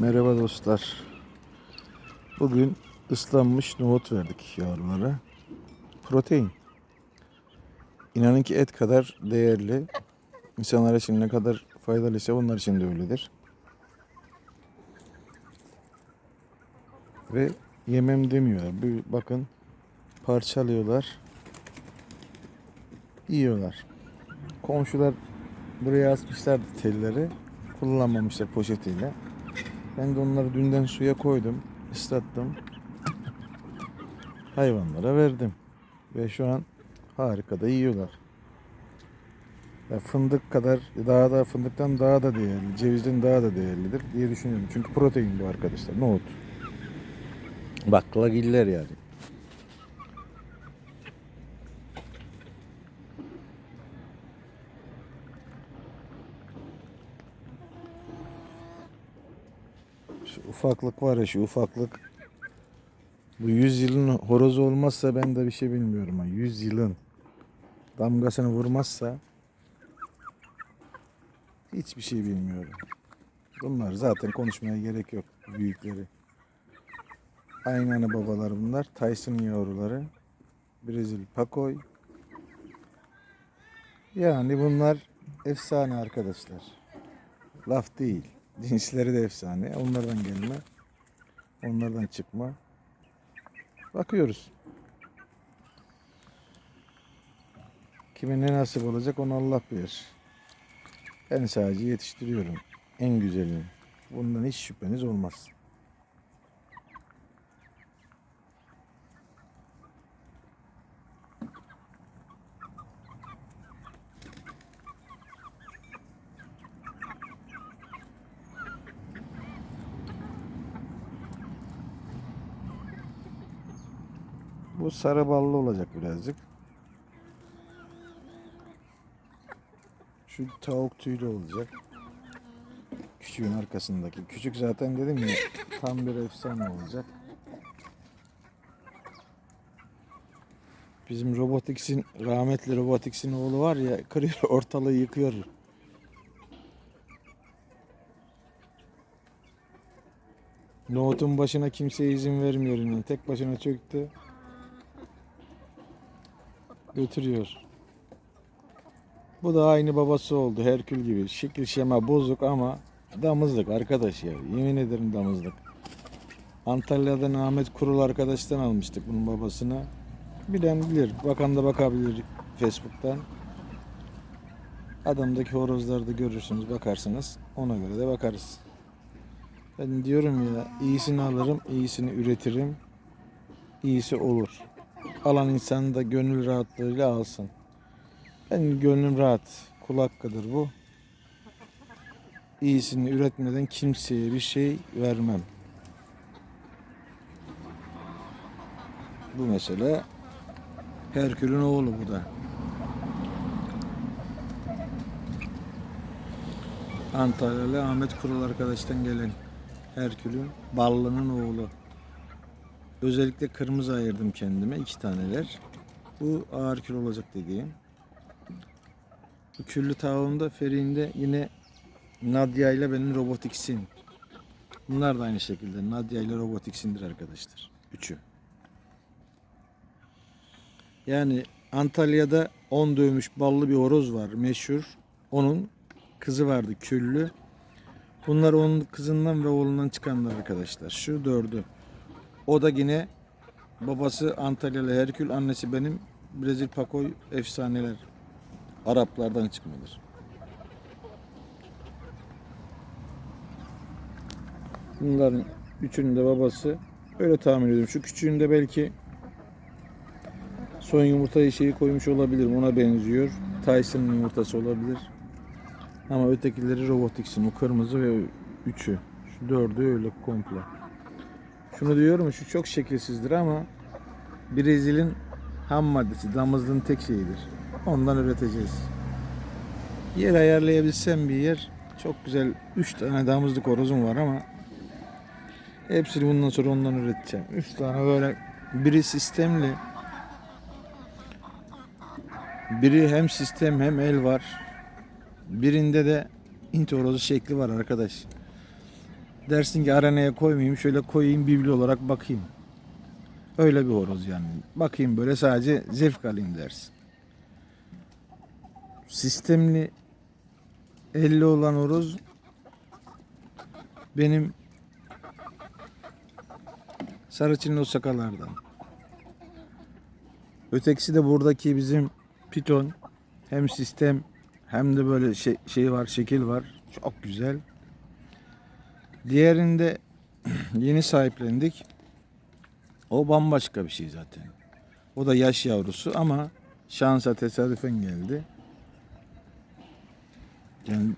Merhaba dostlar. Bugün ıslanmış nohut verdik yavrulara. Protein. İnanın ki et kadar değerli. İnsanlar için ne kadar faydalıysa onlar için de öyledir. Ve yemem demiyorlar. Bir bakın parçalıyorlar. Yiyorlar. Komşular buraya asmışlar telleri. Kullanmamışlar poşetiyle. Ben de onları dünden suya koydum. ıslattım. Hayvanlara verdim. Ve şu an harika da yiyorlar. Ya fındık kadar daha da fındıktan daha da değerli, cevizden daha da değerlidir diye düşünüyorum. Çünkü protein bu arkadaşlar. Nohut. Baklagiller yani. Şu ufaklık var ya şu ufaklık. Bu 100 yılın horozu olmazsa ben de bir şey bilmiyorum ha. 100 yılın damgasını vurmazsa hiçbir şey bilmiyorum. Bunlar zaten konuşmaya gerek yok büyükleri. Aynı ana babalar bunlar. Tyson yavruları. Brezil Pakoy. Yani bunlar efsane arkadaşlar. Laf değil. Cinsleri de efsane. Onlardan gelme. Onlardan çıkma. Bakıyoruz. Kime ne nasip olacak onu Allah bilir. Ben sadece yetiştiriyorum. En güzelini. Bundan hiç şüpheniz olmaz. Bu sarı ballı olacak birazcık. Şu tavuk tüylü olacak. Küçüğün arkasındaki. Küçük zaten dedim ya tam bir efsane olacak. Bizim Robotics'in rahmetli Robotics'in oğlu var ya kırıyor ortalığı yıkıyor. Nohutun başına kimseye izin vermiyor. Yani. Tek başına çöktü. Götürüyor. Bu da aynı babası oldu. Herkül gibi. Şekil şema bozuk ama damızlık arkadaş ya. Yemin ederim damızlık. Antalya'dan Ahmet Kurul arkadaştan almıştık bunun babasını. Bilen bilir. Bakan da bakabilir Facebook'tan. Adamdaki horozları da görürsünüz, bakarsınız. Ona göre de bakarız. Ben diyorum ya iyisini alırım, iyisini üretirim. iyisi olur. Alan insan da gönül rahatlığıyla alsın. Ben gönlüm rahat. Kul hakkıdır bu. İyisini üretmeden kimseye bir şey vermem. Bu mesele Herkül'ün oğlu bu da. Antalyalı Ahmet Kurul arkadaştan gelen Herkül'ün ballının oğlu. Özellikle kırmızı ayırdım kendime iki taneler. Bu ağır kül olacak dediğim. Bu küllü tavuğumda Feri'nde yine Nadia ile benim Robotics'in. Bunlar da aynı şekilde Nadia ile Robotics'indir arkadaşlar. Üçü. Yani Antalya'da 10 dövmüş ballı bir horoz var meşhur. Onun kızı vardı küllü. Bunlar onun kızından ve oğlundan çıkanlar arkadaşlar. Şu dördü. O da yine babası Antalyalı Herkül, annesi benim Brezil Pakoy efsaneler. Araplardan çıkmadır. Bunların üçünün de babası öyle tahmin ediyorum. Şu küçüğün de belki son yumurtayı şeyi koymuş olabilir. Ona benziyor. Tyson'ın yumurtası olabilir. Ama ötekileri Robotics'in. O kırmızı ve üçü. Şu dördü öyle komple. Şunu diyorum şu çok şekilsizdir ama Brezil'in ham maddesi, damızlığın tek şeyidir. Ondan üreteceğiz. Yer ayarlayabilsem bir yer çok güzel 3 tane damızlık horozum var ama hepsini bundan sonra ondan üreteceğim. 3 tane böyle biri sistemli biri hem sistem hem el var. Birinde de inti horozu şekli var arkadaş. Dersin ki arenaya koymayayım şöyle koyayım bibli olarak bakayım. Öyle bir horoz yani. Bakayım böyle sadece zevk alayım dersin. Sistemli 50 olan horoz benim Sarıçın'ın o sakalardan. Ötekisi de buradaki bizim piton. Hem sistem hem de böyle şey, şey var, şekil var. Çok güzel. Diğerinde yeni sahiplendik. O bambaşka bir şey zaten. O da yaş yavrusu ama şansa tesadüfen geldi. Yani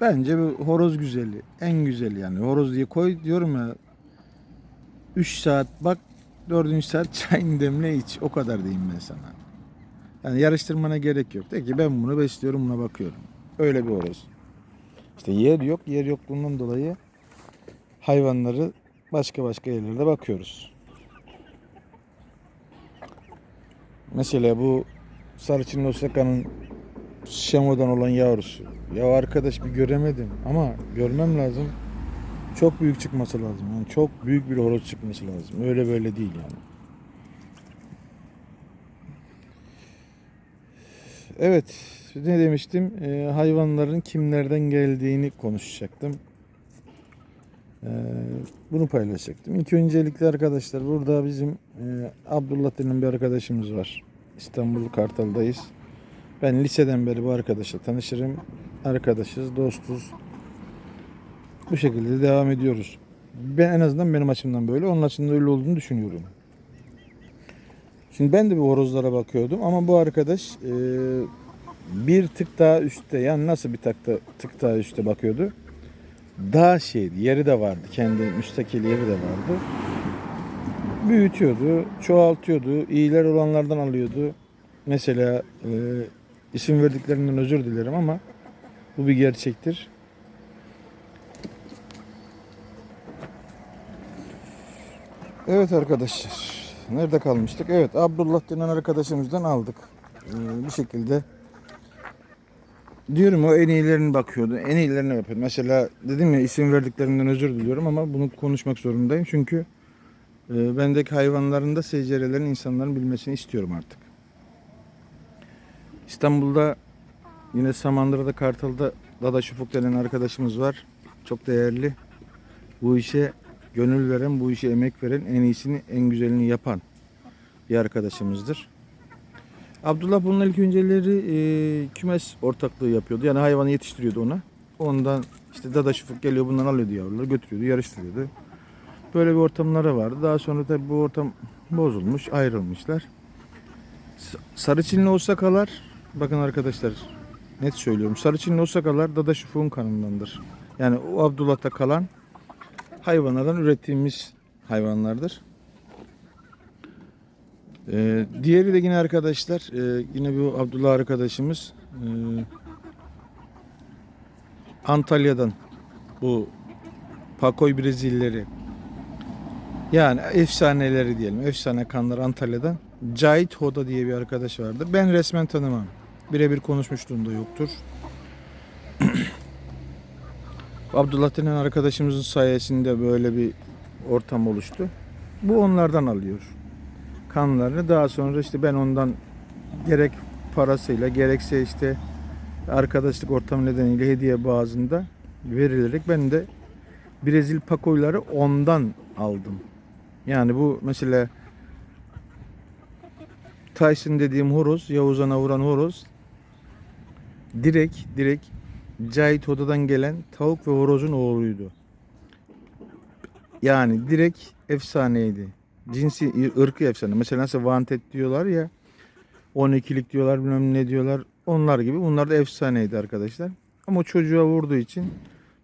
bence bu horoz güzeli. En güzeli yani. Horoz diye koy diyorum ya. 3 saat bak 4. saat çayını demle iç. O kadar diyeyim ben sana. Yani yarıştırmana gerek yok. De ki ben bunu besliyorum buna bakıyorum. Öyle bir horoz. İşte yer yok. Yer yokluğundan dolayı hayvanları başka başka yerlerde bakıyoruz. Mesela bu Sarıçın Osaka'nın Şamo'dan olan yavrusu. Ya arkadaş bir göremedim ama görmem lazım. Çok büyük çıkması lazım. Yani çok büyük bir horoz çıkması lazım. Öyle böyle değil yani. Evet, ne demiştim? Ee, hayvanların kimlerden geldiğini konuşacaktım. Ee, bunu paylaşacaktım. İlk öncelikle arkadaşlar burada bizim e, Abdullah denen bir arkadaşımız var. İstanbul Kartal'dayız. Ben liseden beri bu arkadaşla tanışırım. Arkadaşız, dostuz. Bu şekilde devam ediyoruz. Ben en azından benim açımdan böyle. Onun açımdan öyle olduğunu düşünüyorum. Şimdi ben de bir horozlara bakıyordum ama bu arkadaş e, bir tık daha üstte yani nasıl bir takta, tık daha üstte bakıyordu. Daha şeydi yeri de vardı kendi müstakil yeri de vardı. Büyütüyordu, çoğaltıyordu, iyiler olanlardan alıyordu. Mesela e, isim verdiklerinden özür dilerim ama bu bir gerçektir. Evet arkadaşlar. Nerede kalmıştık? Evet Abdullah denen arkadaşımızdan aldık. Ee, bir şekilde diyorum o en iyilerini bakıyordu. En iyilerini yapıyordu. Mesela dedim ya isim verdiklerinden özür diliyorum ama bunu konuşmak zorundayım. Çünkü e, bendeki hayvanların da secerelerin insanların bilmesini istiyorum artık. İstanbul'da yine Samandıra'da Kartal'da Dada Şufuk denen arkadaşımız var. Çok değerli. Bu işe gönül veren, bu işe emek veren, en iyisini, en güzelini yapan bir arkadaşımızdır. Abdullah bunun ilk önceleri e, kümes ortaklığı yapıyordu. Yani hayvanı yetiştiriyordu ona. Ondan işte dada şufuk geliyor bundan alıyordu yavruları götürüyordu, yarıştırıyordu. Böyle bir ortamları vardı. Daha sonra tabii bu ortam bozulmuş, ayrılmışlar. S- Sarıçinli Osakalar, bakın arkadaşlar net söylüyorum. Sarıçinli Osakalar dada şufuğun kanındandır. Yani o Abdullah'ta kalan hayvanlardan ürettiğimiz hayvanlardır. Ee, diğeri de yine arkadaşlar, e, yine bu Abdullah arkadaşımız e, Antalya'dan bu Pakoy Brezilleri yani efsaneleri diyelim, efsane kanlar Antalya'dan Cahit Hoda diye bir arkadaş vardır. Ben resmen tanımam. Birebir konuşmuşluğum da yoktur. Abdullah denen arkadaşımızın sayesinde böyle bir ortam oluştu. Bu onlardan alıyor kanlarını. Daha sonra işte ben ondan gerek parasıyla gerekse işte arkadaşlık ortamı nedeniyle hediye bazında verilerek ben de Brezil pakoyları ondan aldım. Yani bu mesela Tyson dediğim horoz, Yavuz Ana vuran horoz direkt direkt Cahit Oda'dan gelen tavuk ve horozun oğluydu. Yani direkt efsaneydi. Cinsi ırkı efsane. Mesela nasıl vantet diyorlar ya 12'lik diyorlar bilmem ne diyorlar. Onlar gibi. Bunlar da efsaneydi arkadaşlar. Ama çocuğa vurduğu için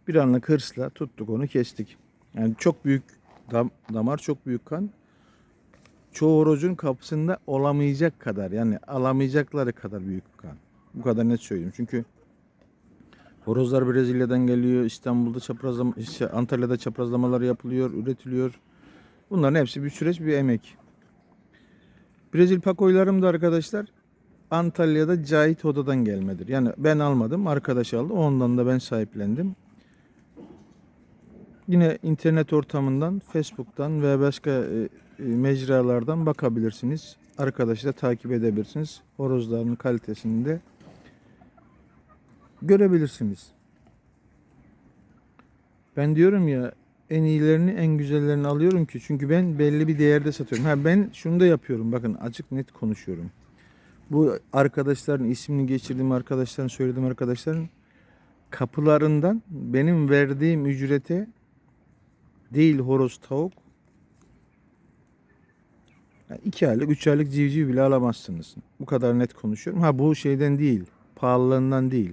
bir anlık hırsla tuttuk onu kestik. Yani çok büyük dam- damar, çok büyük kan. Çoğu horozun kapısında olamayacak kadar yani alamayacakları kadar büyük kan. Bu kadar net söyleyeyim. Çünkü horozlar Brezilya'dan geliyor. İstanbul'da çaprazlama, şey, Antalya'da çaprazlamalar yapılıyor, üretiliyor. Bunların hepsi bir süreç, bir emek. Brezil pakoylarım da arkadaşlar Antalya'da Cahit Oda'dan gelmedir. Yani ben almadım, arkadaş aldı. Ondan da ben sahiplendim. yine internet ortamından, Facebook'tan ve başka e, e, mecralardan bakabilirsiniz. Arkadaşı da takip edebilirsiniz. Horozların kalitesini de görebilirsiniz. Ben diyorum ya en iyilerini en güzellerini alıyorum ki çünkü ben belli bir değerde satıyorum. Ha ben şunu da yapıyorum bakın açık net konuşuyorum. Bu arkadaşların ismini geçirdiğim arkadaşların söylediğim arkadaşların kapılarından benim verdiğim ücrete değil horoz tavuk iki aylık üç aylık civciv bile alamazsınız. Bu kadar net konuşuyorum. Ha bu şeyden değil pahalılığından değil.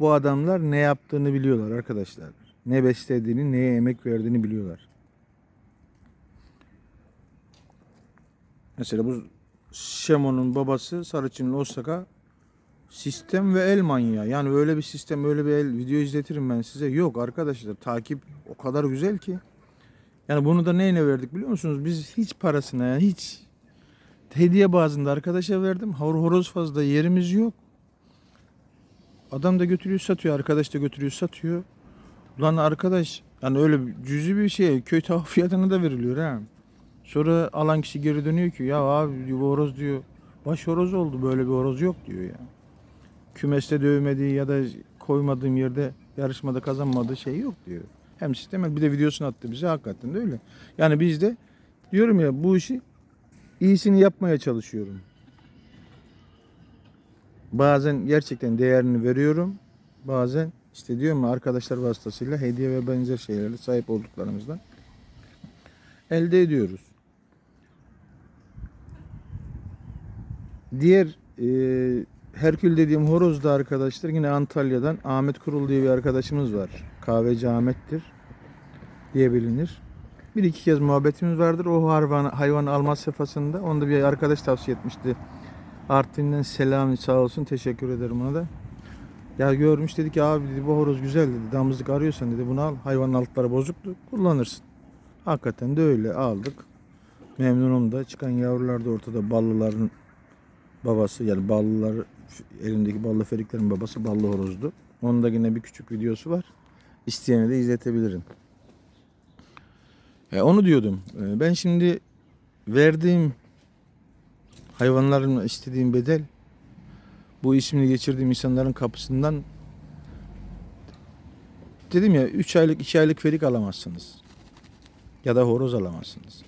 Bu adamlar ne yaptığını biliyorlar arkadaşlar. Ne beslediğini, neye emek verdiğini biliyorlar. Mesela bu Şemo'nun babası Sarıçınlı Osaka sistem ve el manyağı. Yani öyle bir sistem, öyle bir el video izletirim ben size. Yok arkadaşlar takip o kadar güzel ki. Yani bunu da neyle verdik biliyor musunuz? Biz hiç parasına hiç hediye bazında arkadaşa verdim. Hor horoz fazla yerimiz yok. Adam da götürüyor satıyor. Arkadaş da götürüyor satıyor. Ulan arkadaş yani öyle cüzi bir şey köy tavuk fiyatına da veriliyor ha. Sonra alan kişi geri dönüyor ki ya abi bu horoz diyor baş horoz oldu böyle bir horoz yok diyor ya. Kümeste dövmediği ya da koymadığım yerde yarışmada kazanmadığı şey yok diyor. Hem sistem bir de videosunu attı bize hakikaten de öyle. Yani biz de diyorum ya bu işi iyisini yapmaya çalışıyorum. Bazen gerçekten değerini veriyorum. Bazen işte diyorum ya arkadaşlar vasıtasıyla hediye ve benzer şeylerle sahip olduklarımızdan elde ediyoruz. Diğer e, Herkül dediğim horoz da arkadaşlar yine Antalya'dan Ahmet Kurul diye bir arkadaşımız var. Kahveci Ahmet'tir diye bilinir. Bir iki kez muhabbetimiz vardır. O hayvan, hayvan alma sefasında. Onu da bir arkadaş tavsiye etmişti. Artvin'den selam sağ olsun. Teşekkür ederim ona da. Ya görmüş dedi ki abi dedi bu horoz güzel dedi. Damızlık arıyorsan dedi bunu al. Hayvanın altları bozuktu. Kullanırsın. Hakikaten de öyle aldık. Memnunum da. Çıkan yavrular da ortada. Ballıların babası yani ballılar elindeki ballı feriklerin babası ballı horozdu. Onun da yine bir küçük videosu var. İsteyene de izletebilirim. E, onu diyordum. E, ben şimdi verdiğim hayvanların istediğim bedel bu ismini geçirdiğim insanların kapısından dedim ya 3 aylık 2 aylık ferik alamazsınız. Ya da horoz alamazsınız.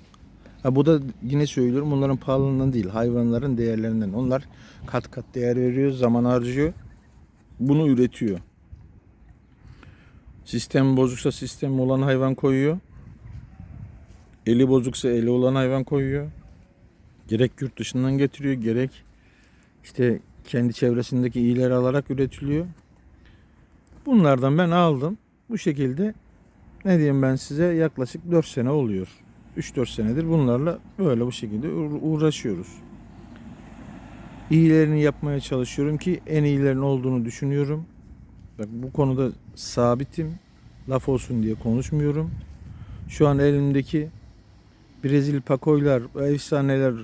Ha, bu da yine söylüyorum bunların pahalılığından değil hayvanların değerlerinden. Onlar kat kat değer veriyor, zaman harcıyor. Bunu üretiyor. Sistem bozuksa sistem olan hayvan koyuyor. Eli bozuksa eli olan hayvan koyuyor. Gerek yurt dışından getiriyor, gerek işte kendi çevresindeki iyileri alarak üretiliyor. Bunlardan ben aldım. Bu şekilde ne diyeyim ben size yaklaşık 4 sene oluyor. 3-4 senedir bunlarla böyle bu şekilde uğra- uğraşıyoruz. İyilerini yapmaya çalışıyorum ki en iyilerin olduğunu düşünüyorum. Bak bu konuda sabitim. Laf olsun diye konuşmuyorum. Şu an elimdeki Brezil pakoylar, efsaneler,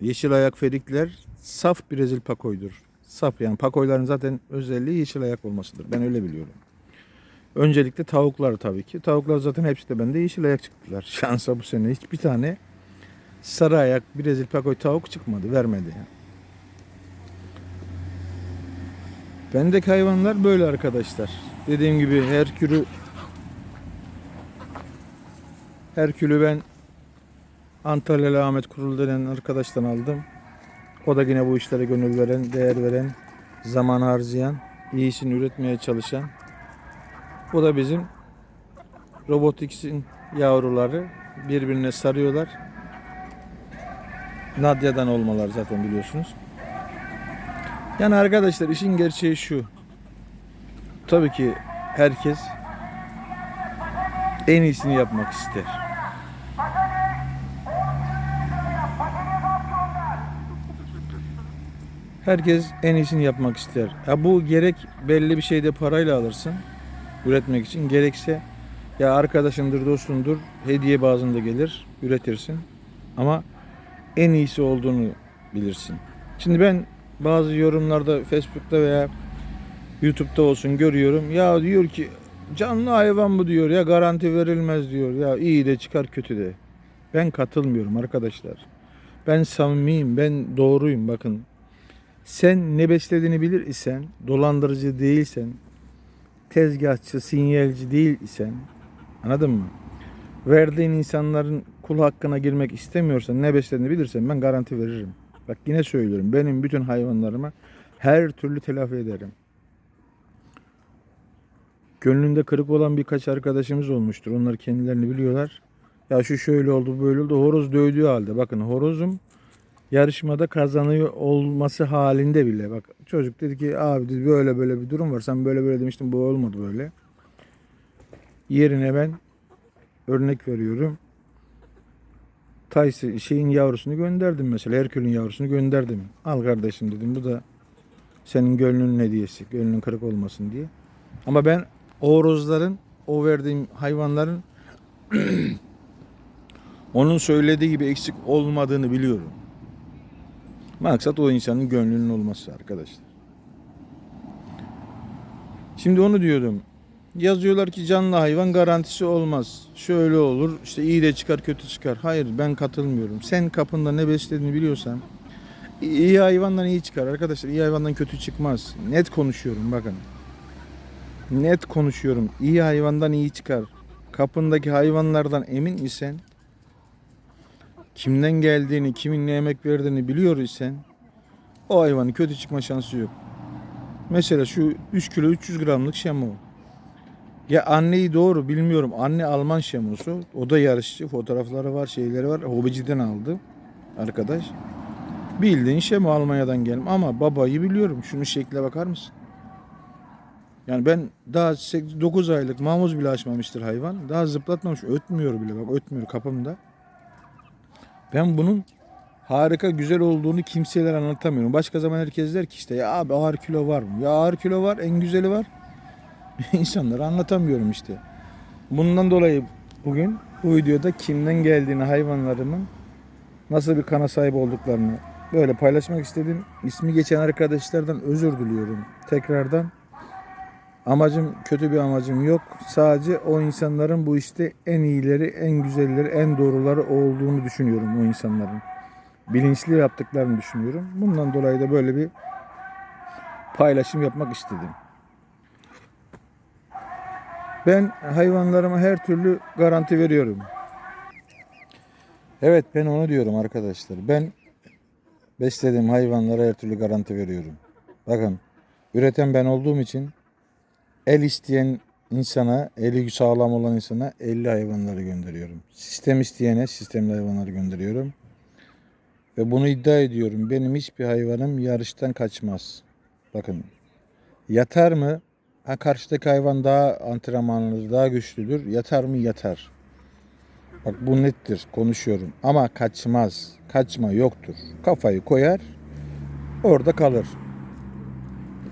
yeşil ayak ferikler saf Brezil pakoydur. Saf yani pakoyların zaten özelliği yeşil ayak olmasıdır. Ben öyle biliyorum. Öncelikle tavuklar tabii ki. Tavuklar zaten hepsi de bende yeşil ayak çıktılar. Şansa bu sene hiçbir tane sarı ayak Brezil pakoy tavuk çıkmadı, vermedi. Yani. Bendeki hayvanlar böyle arkadaşlar. Dediğim gibi Herkül'ü Herkül'ü ben Antalyalı Ahmet Kurul denen arkadaştan aldım. O da yine bu işlere gönül veren, değer veren, zaman harcayan, iyisini üretmeye çalışan. Bu da bizim Robotics'in yavruları birbirine sarıyorlar. Nadia'dan olmalar zaten biliyorsunuz. Yani arkadaşlar işin gerçeği şu. Tabii ki herkes en iyisini yapmak ister. Herkes en iyisini yapmak ister. Ya bu gerek belli bir şeyde parayla alırsın üretmek için gerekse ya arkadaşındır, dostundur, hediye bazında gelir, üretirsin. Ama en iyisi olduğunu bilirsin. Şimdi ben bazı yorumlarda Facebook'ta veya YouTube'da olsun görüyorum. Ya diyor ki canlı hayvan bu diyor ya garanti verilmez diyor ya iyi de çıkar kötü de. Ben katılmıyorum arkadaşlar. Ben samimiyim, ben doğruyum bakın. Sen ne beslediğini bilir isen, dolandırıcı değilsen, tezgahçı, sinyalci değil isen, anladın mı? Verdiğin insanların kul hakkına girmek istemiyorsan, ne beslediğini bilirsen ben garanti veririm. Bak yine söylüyorum, benim bütün hayvanlarıma her türlü telafi ederim. Gönlünde kırık olan birkaç arkadaşımız olmuştur. Onlar kendilerini biliyorlar. Ya şu şöyle oldu böyle oldu. Horoz dövdüğü halde. Bakın horozum yarışmada kazanıyor olması halinde bile. Bak çocuk dedi ki abi dedi, böyle böyle bir durum var. Sen böyle böyle demiştin bu olmadı böyle. Yerine ben örnek veriyorum. Taysi şeyin yavrusunu gönderdim mesela. Herkül'ün yavrusunu gönderdim. Al kardeşim dedim. Bu da senin gönlünün hediyesi. Gönlün kırık olmasın diye. Ama ben o horozların, o verdiğim hayvanların onun söylediği gibi eksik olmadığını biliyorum. Maksat o insanın gönlünün olması arkadaşlar. Şimdi onu diyordum. Yazıyorlar ki canlı hayvan garantisi olmaz. Şöyle olur, işte iyi de çıkar, kötü çıkar. Hayır, ben katılmıyorum. Sen kapında ne beslediğini biliyorsan iyi hayvandan iyi çıkar arkadaşlar. İyi hayvandan kötü çıkmaz. Net konuşuyorum bakın. Net konuşuyorum. İyi hayvandan iyi çıkar. Kapındaki hayvanlardan emin isen kimden geldiğini, kimin ne emek verdiğini biliyor isen o hayvanın kötü çıkma şansı yok. Mesela şu 3 kilo 300 gramlık şemo. Ya anneyi doğru bilmiyorum. Anne Alman şemosu. O da yarışçı. Fotoğrafları var, şeyleri var. Hobiciden aldı arkadaş. Bildiğin şemo Almanya'dan geldim. Ama babayı biliyorum. Şunun şekle bakar mısın? Yani ben daha 9 aylık mamuz bile açmamıştır hayvan. Daha zıplatmamış. Ötmüyor bile. Bak ötmüyor kapımda. Ben bunun harika güzel olduğunu kimselere anlatamıyorum. Başka zaman herkes der ki işte ya abi ağır kilo var mı? Ya ağır kilo var en güzeli var. İnsanlara anlatamıyorum işte. Bundan dolayı bugün bu videoda kimden geldiğini hayvanlarımın nasıl bir kana sahip olduklarını böyle paylaşmak istedim. İsmi geçen arkadaşlardan özür diliyorum. Tekrardan amacım kötü bir amacım yok. Sadece o insanların bu işte en iyileri, en güzelleri, en doğruları olduğunu düşünüyorum o insanların. Bilinçli yaptıklarını düşünüyorum. Bundan dolayı da böyle bir paylaşım yapmak istedim. Ben hayvanlarıma her türlü garanti veriyorum. Evet ben onu diyorum arkadaşlar. Ben beslediğim hayvanlara her türlü garanti veriyorum. Bakın üreten ben olduğum için el isteyen insana, eli sağlam olan insana 50 hayvanları gönderiyorum. Sistem isteyene sistemli hayvanları gönderiyorum. Ve bunu iddia ediyorum. Benim hiçbir hayvanım yarıştan kaçmaz. Bakın yatar mı? Ha karşıdaki hayvan daha antrenmanlıdır, daha güçlüdür. Yatar mı? Yatar. Bak bu nettir. Konuşuyorum. Ama kaçmaz. Kaçma yoktur. Kafayı koyar. Orada kalır.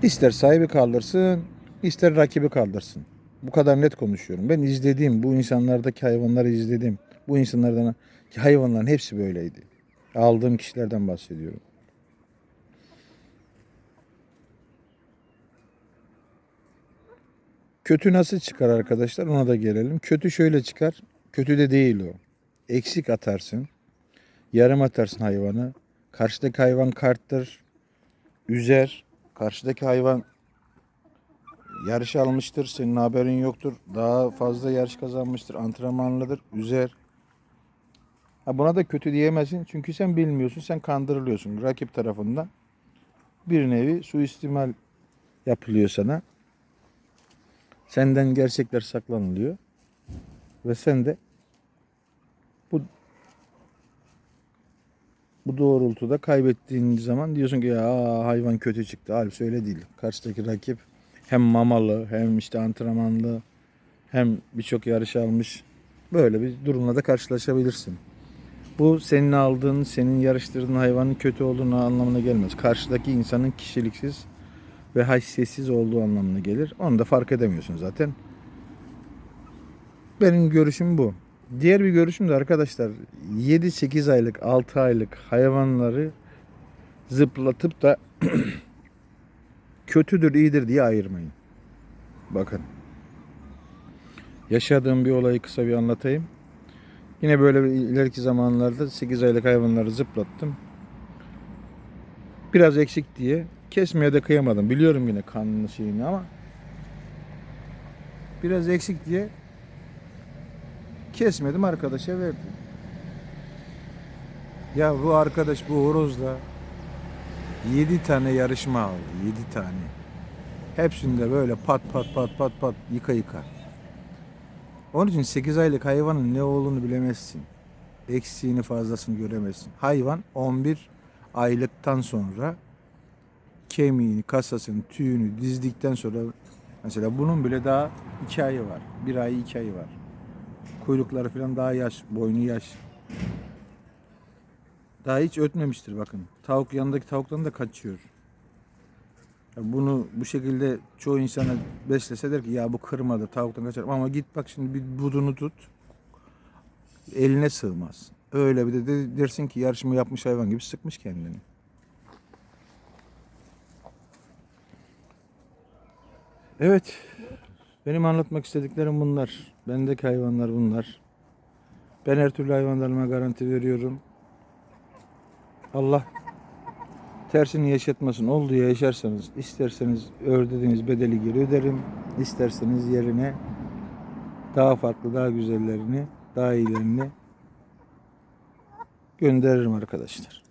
İster sahibi kaldırsın, ister rakibi kaldırsın. Bu kadar net konuşuyorum. Ben izlediğim, bu insanlardaki hayvanları izledim. Bu insanlardan hayvanların hepsi böyleydi. Aldığım kişilerden bahsediyorum. Kötü nasıl çıkar arkadaşlar? Ona da gelelim. Kötü şöyle çıkar. Kötü de değil o. Eksik atarsın. Yarım atarsın hayvanı. Karşıdaki hayvan karttır. Üzer. Karşıdaki hayvan yarış almıştır. Senin haberin yoktur. Daha fazla yarış kazanmıştır. Antrenmanlıdır. Üzer. Ha buna da kötü diyemezsin. Çünkü sen bilmiyorsun. Sen kandırılıyorsun rakip tarafından. Bir nevi suistimal yapılıyor sana. Senden gerçekler saklanılıyor. Ve sen de bu bu doğrultuda kaybettiğin zaman diyorsun ki ya hayvan kötü çıktı. Halbuki öyle değil. Karşıdaki rakip hem mamalı hem işte antrenmanlı hem birçok yarış almış. Böyle bir durumla da karşılaşabilirsin. Bu senin aldığın, senin yarıştırdığın hayvanın kötü olduğunu anlamına gelmez. Karşıdaki insanın kişiliksiz ve haysiyetsiz olduğu anlamına gelir. Onu da fark edemiyorsun zaten. Benim görüşüm bu. Diğer bir görüşüm de arkadaşlar 7-8 aylık, 6 aylık hayvanları zıplatıp da kötüdür, iyidir diye ayırmayın. Bakın. yaşadığım bir olayı kısa bir anlatayım. Yine böyle bir ileriki zamanlarda 8 aylık hayvanları zıplattım. Biraz eksik diye kesmeye de kıyamadım. Biliyorum yine kanlı şeyini ama biraz eksik diye kesmedim arkadaşa verdim. Ya bu arkadaş bu horozla 7 tane yarışma aldı. 7 tane. Hepsinde böyle pat pat pat pat pat yıka yıka. Onun için 8 aylık hayvanın ne olduğunu bilemezsin. Eksiğini fazlasını göremezsin. Hayvan 11 aylıktan sonra kemiğini, kasasını, tüyünü dizdikten sonra mesela bunun bile daha 2 ayı var. 1 ay 2 ayı var. Kuyrukları falan daha yaş, boynu yaş. Daha hiç ötmemiştir bakın. Tavuk yanındaki tavuktan da kaçıyor. Ya bunu bu şekilde çoğu insana beslese der ki ya bu kırmadı tavuktan kaçar. Ama git bak şimdi bir budunu tut. Eline sığmaz. Öyle bir de, de dersin ki yarışma yapmış hayvan gibi sıkmış kendini. Evet. Benim anlatmak istediklerim bunlar. Bendeki hayvanlar bunlar. Ben her türlü hayvanlarıma garanti veriyorum. Allah tersini yaşatmasın. Olduğu yaşarsanız isterseniz ödediğiniz bedeli geri öderim. İsterseniz yerine daha farklı, daha güzellerini, daha iyilerini gönderirim arkadaşlar.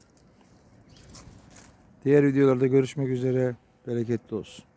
Diğer videolarda görüşmek üzere. Bereketli olsun.